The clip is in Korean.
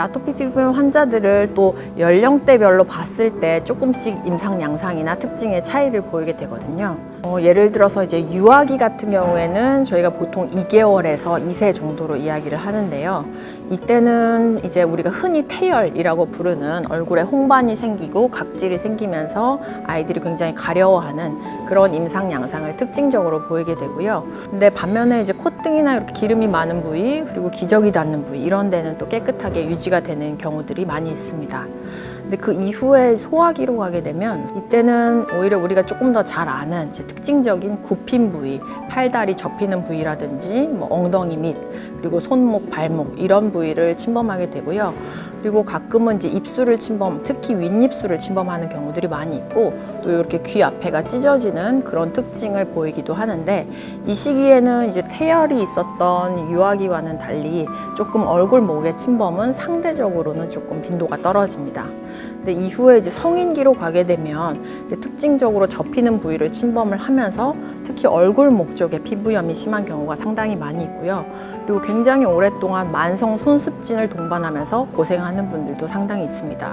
아토피 피부염 환자들을 또 연령대별로 봤을 때 조금씩 임상 양상이나 특징의 차이를 보이게 되거든요. 어, 예를 들어서 이제 유아기 같은 경우에는 저희가 보통 2개월에서 2세 정도로 이야기를 하는데요. 이때는 이제 우리가 흔히 태열이라고 부르는 얼굴에 홍반이 생기고 각질이 생기면서 아이들이 굉장히 가려워하는 그런 임상 양상을 특징적으로 보이게 되고요. 근데 반면에 이제 콧등이나 이렇게 기름이 많은 부위 그리고 기저귀 닿는 부위 이런 데는 또 깨끗하게 유지 가 되는 경우들이 많이 있습니다. 근데 그 이후에 소화기로 가게 되면 이때는 오히려 우리가 조금 더 잘 아는 특징적인 굽힌 부위, 팔다리 접히는 부위라든지 뭐 엉덩이 밑 그리고 손목, 발목 이런 부위를 침범하게 되고요. 그리고 가끔은 이제 입술을 침범, 특히 윗입술을 침범하는 경우들이 많이 있고 또 이렇게 귀 앞에가 찢어지는 그런 특징을 보이기도 하는데 이 시기에는 이제 태열이 있었던 유아기와는 달리 조금 얼굴 목의 침범은 상대적으로는 조금 빈도가 떨어집니다. 근데 이후에 이제 성인기로 가게 되면 특징적으로 접히는 부위를 침범을 하면서 특히 얼굴 목 쪽에 피부염이 심한 경우가 상당히 많이 있고요. 그리고 굉장히 오랫동안 만성 손습진을 동반하면서 고생하는 분들도 상당히 있습니다.